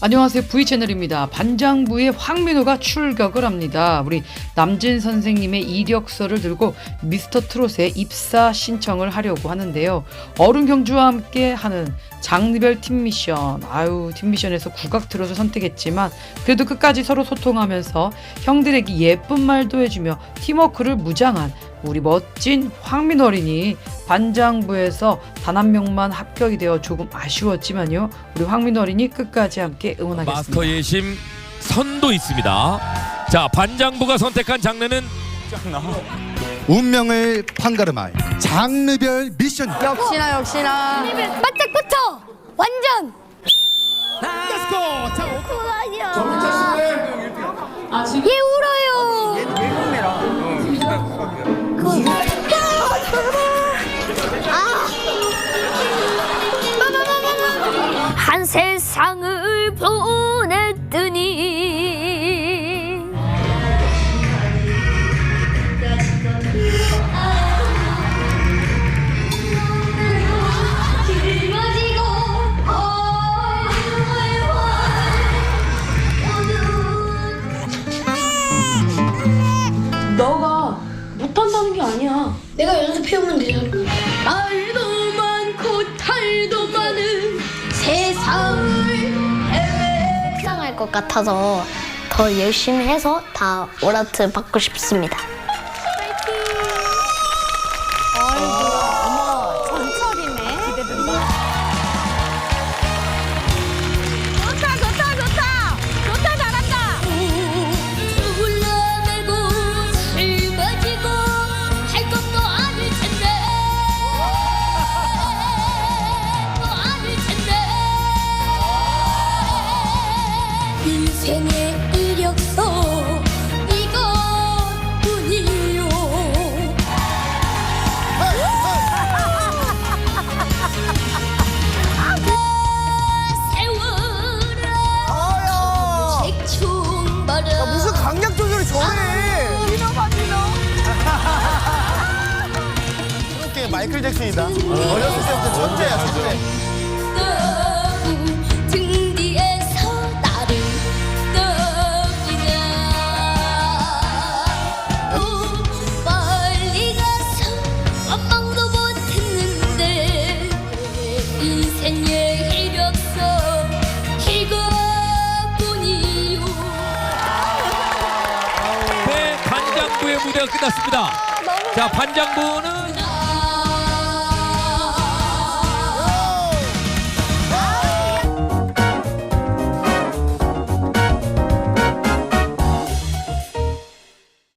안녕하세요 V채널입니다. 반장부의 황민호가 출격을 합니다. 우리 남진 선생님의 이력서를 들고 미스터 트롯에 입사 신청을 하려고 하는데요. 어른 경주와 함께 하는 장르별 팀 미션. 아유 팀 미션에서 국악 트롯을 선택했지만 그래도 끝까지 서로 소통하면서 형들에게 예쁜 말도 해주며 팀워크를 무장한 우리 멋진 황민호 어린이 반장부에서 단 한 명만 합격이 되어 조금 아쉬웠지만요. 우리 황민호 어린이 끝까지 함께 응원하겠습니다. 마스터 예심 선도 있습니다. 자 반장부가 선택한 장르는 운명을 판가름할 장르별 미션 역시나 역시나 바짝부터 완전 얘 아. 한 세상을 보냈더니 너가 못한다는 게 아니야. 내가 연습해오면 되잖아 알도 많고 탈도 많은 세상을 것 같아서 더 열심히 해서 다 오라트 받고 싶습니다 인생의 이력서 이것뿐이요. 세월아 책충 바라 무슨 강약 조절이 저래. 민호가 민호. 이렇게 마이클 잭슨이다. 어렸을 때부터 천재야 천재 네 반장부의 무대가 끝났습니다. 자 반장부는